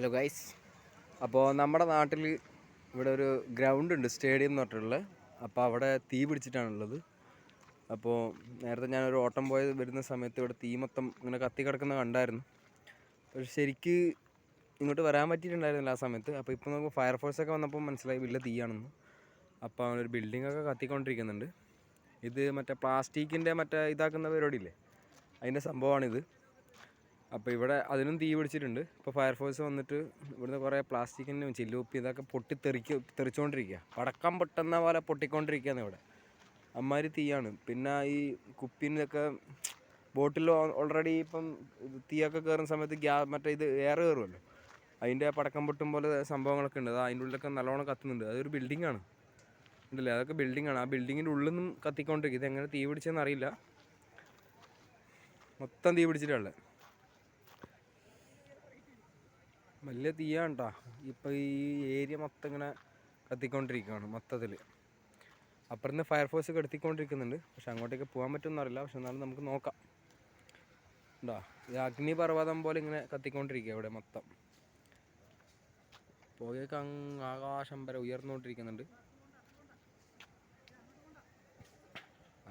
Hello guys അപ്പോൾ നമ്മുടെ നാട്ടിൽ ഇവിടെ ഒരു ഗ്രൗണ്ട് ഉണ്ട് സ്റ്റേഡിയം എന്ന് പറഞ്ഞിട്ടുള്ളത് അപ്പോൾ അവിടെ തീ പിടിച്ചിട്ടാണുള്ളത്. അപ്പോൾ നേരത്തെ ഞാനൊരു ഓട്ടം പോയ വരുന്ന സമയത്ത് ഇവിടെ തീ മൊത്തം ഇങ്ങനെ കത്തി കിടക്കുന്ന കണ്ടായിരുന്നു. പക്ഷെ ശരിക്ക് ഇങ്ങോട്ട് വരാൻ പറ്റിയിട്ടുണ്ടായിരുന്നില്ല ആ സമയത്ത്. അപ്പോൾ ഇപ്പോൾ നമുക്ക് ഫയർഫോഴ്സൊക്കെ വന്നപ്പോൾ മനസ്സിലായി വലിയ തീയാണെന്ന്. അപ്പോൾ ഒരു ബിൽഡിംഗ് ഒക്കെ കത്തിക്കൊണ്ടിരിക്കുന്നുണ്ട്. ഇത് മറ്റേ പ്ലാസ്റ്റിക്കിന്റെ മറ്റേ ഇതാക്കുന്ന പരിപാടിയില്ലേ? അതിന്റെ സംഭവമാണിത്. അപ്പോൾ ഇവിടെ അതിനും തീ പിടിച്ചിട്ടുണ്ട്. ഇപ്പോൾ ഫയർഫോഴ്സ് വന്നിട്ട് ഇവിടുന്ന് കുറേ പ്ലാസ്റ്റിക്കിനും ചില്ലുപ്പി ഇതൊക്കെ പൊട്ടി തെറിക്ക് തെറിച്ചുകൊണ്ടിരിക്കുക പടക്കം പൊട്ടുന്ന പോലെ പൊട്ടിക്കൊണ്ടിരിക്കുകയാണ് ഇവിടെ. അമ്മാതിരി തീയാണ്. പിന്നെ ഈ കുപ്പിനൊക്കെ ബോട്ടിൽ ഓൾറെഡി ഇപ്പം തീയൊക്കെ കയറുന്ന സമയത്ത് ഗ്യാ മറ്റേ ഇത് എയർ കയറുമല്ലോ അതിന്റെ പടക്കം പൊട്ടും പോലെ സംഭവങ്ങളൊക്കെ ഉണ്ട്. അത് അതിന്റെ ഉള്ളിലൊക്കെ നല്ലോണം കത്തുന്നുണ്ട്. അതൊരു ബിൽഡിംഗ് ആണ്. ഉണ്ടല്ലേ? അതൊക്കെ ബിൽഡിംഗ് ആണ്. ആ ബിൽഡിങ്ങിന്റെ ഉള്ളിൽ നിന്നും കത്തിക്കൊണ്ടിരിക്കും. ഇത് എങ്ങനെ തീ പിടിച്ചതെന്ന് അറിയില്ല. മൊത്തം തീ പിടിച്ചിട്ടുള്ളത് വലിയ തീയാണ്ടാ. ഇപ്പോൾ ഈ ഏരിയ മൊത്തം ഇങ്ങനെ കത്തിക്കൊണ്ടിരിക്കുകയാണ് മൊത്തത്തിൽ അപ്പുറത്ത് ഫയർഫോഴ്സ് കെടുത്തിക്കൊണ്ടിരിക്കുന്നുണ്ട് പക്ഷെ അങ്ങോട്ടേക്ക് പോകാൻ പറ്റുമെന്നറിയില്ല പക്ഷെ എന്നാലും നമുക്ക് നോക്കാം. ഉണ്ടോ ഈ അഗ്നിപർവതം പോലെ ഇങ്ങനെ കത്തിക്കൊണ്ടിരിക്കുക ഇവിടെ മൊത്തം. പുകയൊക്കെ ആകാശം വരെ ഉയർന്നുകൊണ്ടിരിക്കുന്നുണ്ട്.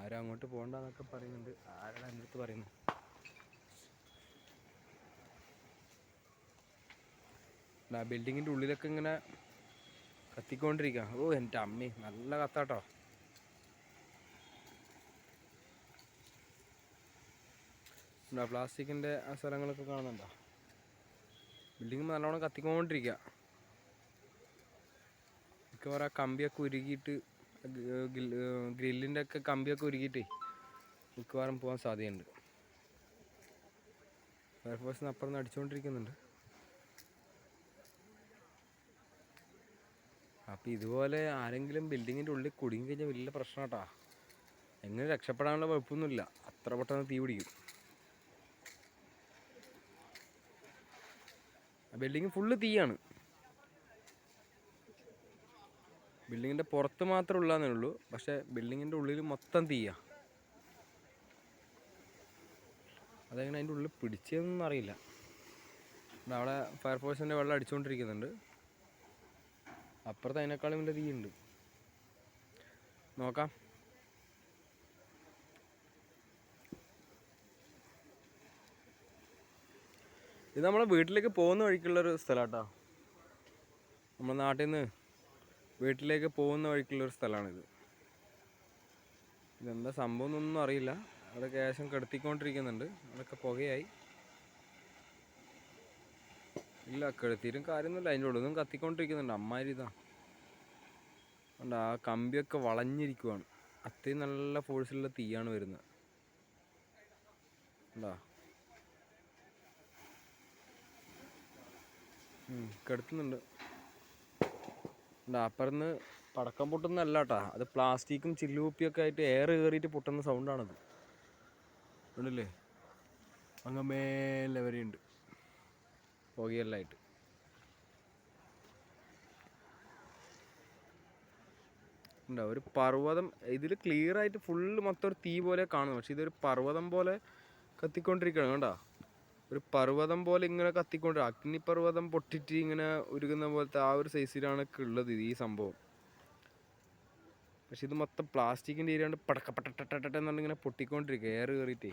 ആരും അങ്ങോട്ട് പോകണ്ടെന്നൊക്കെ പറയുന്നുണ്ട്. ആരാണ് എന്റെ അടുത്ത് പറയുന്നത് ബിൽഡിങ്ങിന്റെ ഉള്ളിലൊക്കെ ഇങ്ങനെ കത്തിക്കൊണ്ടിരിക്കുക ഓ എന്റെ അമ്മി നല്ല കത്താട്ടോ. എന്താ പ്ലാസ്റ്റിക്കിന്റെ ആ സ്ഥലങ്ങളൊക്കെ കാണുന്നുണ്ടോ? ബിൽഡിങ് നല്ലോണം കത്തിക്കൊണ്ടിരിക്കുക മിക്കവാറും ആ കമ്പിയൊക്കെ ഉരുകിയിട്ട് ഗ്രില്ലിന്റെ ഒക്കെ കമ്പിയൊക്കെ ഉരുകിയിട്ടേ മിക്കവാറും പോകാൻ സാധ്യതയുണ്ട്. ഫയർഫോഴ്സിന് അപ്പുറം നിന്ന് അടിച്ചുകൊണ്ടിരിക്കുന്നുണ്ട് അപ്പോൾ ഇതുപോലെ ആരെങ്കിലും ബിൽഡിങ്ങിന്റെ ഉള്ളിൽ കുടുങ്ങി കഴിഞ്ഞാൽ വലിയ പ്രശ്നം കേട്ടാ എങ്ങനെ രക്ഷപ്പെടാനുള്ള കുഴപ്പമൊന്നുമില്ല അത്ര പെട്ടെന്ന് തീ പിടിക്കും. ബിൽഡിങ് ഫുള്ള് തീയാണ്. ബിൽഡിങ്ങിന്റെ പുറത്ത് മാത്രമേ ഉള്ളതെന്നേ ഉള്ളൂ. പക്ഷേ ബിൽഡിങ്ങിന്റെ ഉള്ളിൽ മൊത്തം തീയാ. അതെങ്ങനെ അതിന്റെ ഉള്ളിൽ പിടിച്ചതെന്നൊന്നും അറിയില്ല. അവിടെ ഫയർഫോഴ്സിന്റെ വെള്ളം അടിച്ചുകൊണ്ടിരിക്കുന്നുണ്ട് അപ്പുറത്ത് അതിനേക്കാളും വലിയ തീയുണ്ട്. നോക്കാം. ഇത് നമ്മളെ വീട്ടിലേക്ക് പോകുന്ന വഴിക്കുള്ളൊരു സ്ഥലമാട്ടോ. നമ്മുടെ നാട്ടിൽ നിന്ന് വീട്ടിലേക്ക് പോകുന്ന വഴിക്കുള്ളൊരു സ്ഥലമാണിത്. ഇതെന്താ സംഭവം എന്നൊന്നും അറിയില്ല. അവിടെ കേശം കെടുത്തിക്കൊണ്ടിരിക്കുന്നുണ്ട് അതൊക്കെ പുകയായി. ഇല്ല കെടുത്തിയിട്ടും കാര്യമൊന്നുമില്ല. അതിന്റെ ഉള്ളിൽ നിന്നും കത്തിക്കൊണ്ടിരിക്കുന്നുണ്ട്. അമ്മാരിതാ. ഇതാ ഉണ്ട് ആ കമ്പിയൊക്കെ വളഞ്ഞിരിക്കുവാണ്. അത്രയും നല്ല ഫോഴ്സിലുള്ള തീയാണ് വരുന്നത്. ഉണ്ടാ കെടുത്തുന്നുണ്ട്. അപ്പുറന്ന് പടക്കം പൊട്ടുന്നല്ല കേട്ടാ. അത് പ്ലാസ്റ്റിക്കും ചില്ലുകുപ്പിയൊക്കെ ആയിട്ട് എയർ കയറിയിട്ട് പൊട്ടുന്ന സൗണ്ടാണത് ഉണ്ടല്ലേ അങ്ങ് മേലെ വരെയുണ്ട്. പുകയെല്ലായിട്ട് ഉണ്ടാവും ഒരു പർവതം ഇതിൽ ക്ലിയർ ആയിട്ട് ഫുള്ള് മൊത്തം ഒരു തീ പോലെ കാണുന്നു പക്ഷെ ഇതൊരു പർവതം പോലെ കത്തിക്കൊണ്ടിരിക്കുകയാണ് കണ്ടോ ഒരു പർവതം പോലെ ഇങ്ങനെ കത്തിക്കൊണ്ട് അഗ്നിപർവതം പൊട്ടിട്ട് ഇങ്ങനെ ഉരുകുന്ന പോലത്തെ ആ ഒരു സൈസിലാണ് ഉള്ളത് ഇത് ഈ സംഭവം പക്ഷെ ഇത് മൊത്തം പ്ലാസ്റ്റിക്കിന്റെ ഏരിയ കൊണ്ട് പടക്ക പട്ടട്ടട്ട ഇങ്ങനെ പൊട്ടിക്കൊണ്ടിരിക്കുക എയർ കയറിയിട്ടേ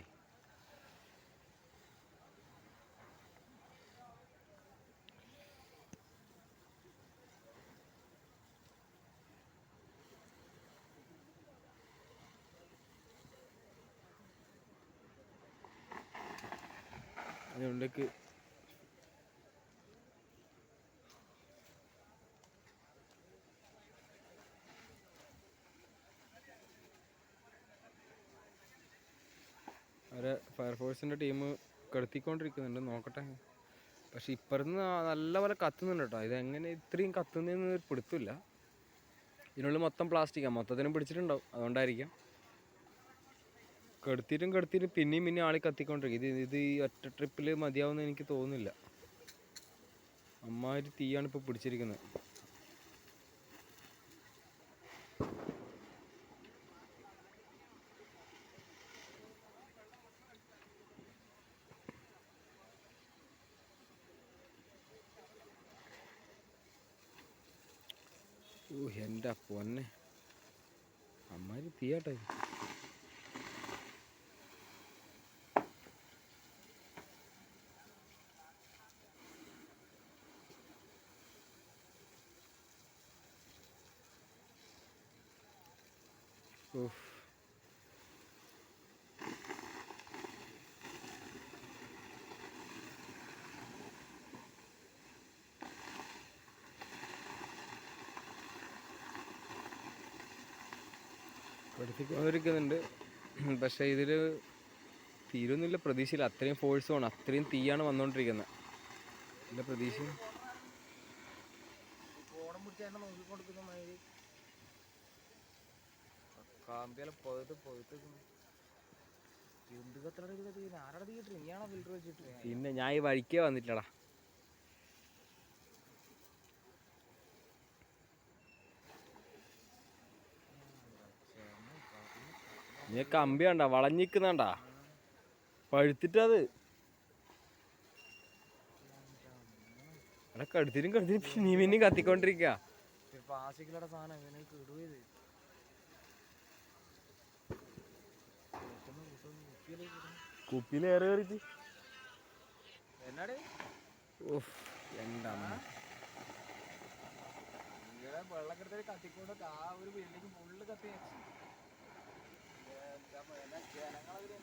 അതുകൊണ്ടേക്ക് അവരെ ഫയർഫോഴ്സിന്റെ ടീം കെടുത്തിക്കൊണ്ടിരിക്കുന്നുണ്ട് നോക്കട്ടെ. പക്ഷെ ഇപ്പുറത്ത് നല്ല പോലെ കത്തുന്നുണ്ട് കേട്ടോ. ഇതെങ്ങനെ ഇത്രയും കത്തുന്നതെന്ന് പിടുത്തില്ല. ഇതിനുള്ളിൽ മൊത്തം പ്ലാസ്റ്റിക്കാണ് മൊത്തത്തിനും പിടിച്ചിട്ടുണ്ടാവും. അതുകൊണ്ടായിരിക്കാം. കെടുത്തിട്ടും കെടുത്തിട്ടും പിന്നെയും പിന്നെയും ആളി കത്തിക്കൊണ്ടിരിക്കും. ഇത് ഇത് ഈ ഒറ്റ ട്രിപ്പിൽ മതിയാവുമെന്ന് എനിക്ക് തോന്നുന്നില്ല. അമ്മാതിരി തീയാണ് ഇപ്പോൾ പിടിച്ചിരിക്കുന്നത്. ഓ എന്റെ പൊന്നെ. അമ്മാതിരി തീയാട്ടെ ഉഫ്. പഠിപ്പിക്കൊണ്ടിരിക്കുന്നുണ്ട് പക്ഷേ ഇതിൽ തീരുന്നില്ല പ്രതീക്ഷയില്ല. അത്രയും ഫോഴ്സ് വേണം അത്രയും തീയാണ് വന്നുകൊണ്ടിരിക്കുന്നത് എന്റെ പ്രതീക്ഷ? ഓണം പിടിച്ചാൽ നോക്കിക്കൊടുക്കുന്ന മാതിരി. കാമ്പിയാലെ പോയിട്ട് പൊഴുത്ത് എന്ത് കത്തറ ഇത് കത്തി ആരുടെ തീയിട്ട് നീയാണോ ഫിൽറ്റർ വെച്ചിട്ട്? പിന്നെ ഞാൻ ഈ വഴിക്കേ വന്നിട്ടില്ലടാ. നീ കമ്പി കണ്ട? വളഞ്ഞിക്കുന്നുണ്ടാ പഴുത്തിട്ടത്. കടുത്തിനും കടുത്തിനും നീ പിന്നെയും പിന്നെ കത്തിക്കൊണ്ടിരിക്കുക പ്ലാസ്റ്റിക്കിലൂടെ ഏറെ കയറിയിട്ട്. എന്നാടേ? ഓഫ് എന്റെ അമ്മ? ഇങ്ങനെ വെള്ളക്കെടുത്ത് കത്തിക്കൊണ്ട് ആ ഒരു ഫുള്ള് കത്തി ജനങ്ങളതിൽ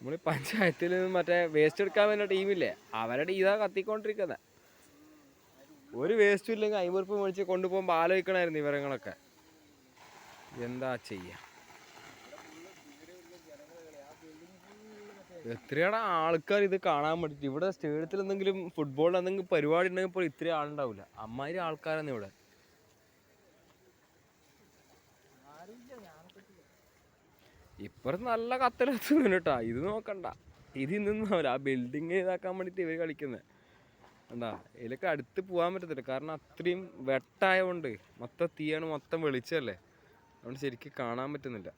നമ്മൾ പഞ്ചായത്തിൽ നിന്ന് മറ്റേ വേസ്റ്റ് എടുക്കാൻ വേണ്ട ടീമില്ലേ അവരുടെ ഇതാ കത്തിക്കൊണ്ടിരിക്കുന്നത് ഒരു വേസ്റ്റും ഇല്ലെങ്കിൽ അയ്യൂർപ്പ് മേടിച്ച് കൊണ്ടുപോകുമ്പോൾ ആലോചിക്കണമായിരുന്നു ഇവരങ്ങളൊക്കെ. എന്താ ചെയ്യാ? എത്രയാണ് ആൾക്കാർ ഇത് കാണാൻ വേണ്ടിയിട്ട് ഇവിടെ സ്റ്റേഡിയത്തിൽ എന്തെങ്കിലും ഫുട്ബോളിൽ എന്തെങ്കിലും പരിപാടി ഉണ്ടെങ്കിൽ ഇപ്പോൾ ഇത്രയും ആളുണ്ടാവില്ല അമ്മാതിരി ആൾക്കാരാണ് ഇവിടെ. ഇപ്പുറത്ത് നല്ല കത്തലെത്തുന്നു കേട്ടാ. ഇത് നോക്കണ്ട. ഇത് നിന്നാവില്ല ആ ബിൽഡിങ് ഇതാക്കാൻ വേണ്ടിയിട്ട് ഇവർ കളിക്കുന്നത് എന്താ ഇതിലൊക്കെ അടുത്ത് പോകാൻ പറ്റത്തില്ല. കാരണം അത്രയും വെട്ടായതുകൊണ്ട് മൊത്തം തീയാണ് മൊത്തം വെളിച്ചല്ലേ അതുകൊണ്ട് ശരിക്കും കാണാൻ പറ്റുന്നില്ല.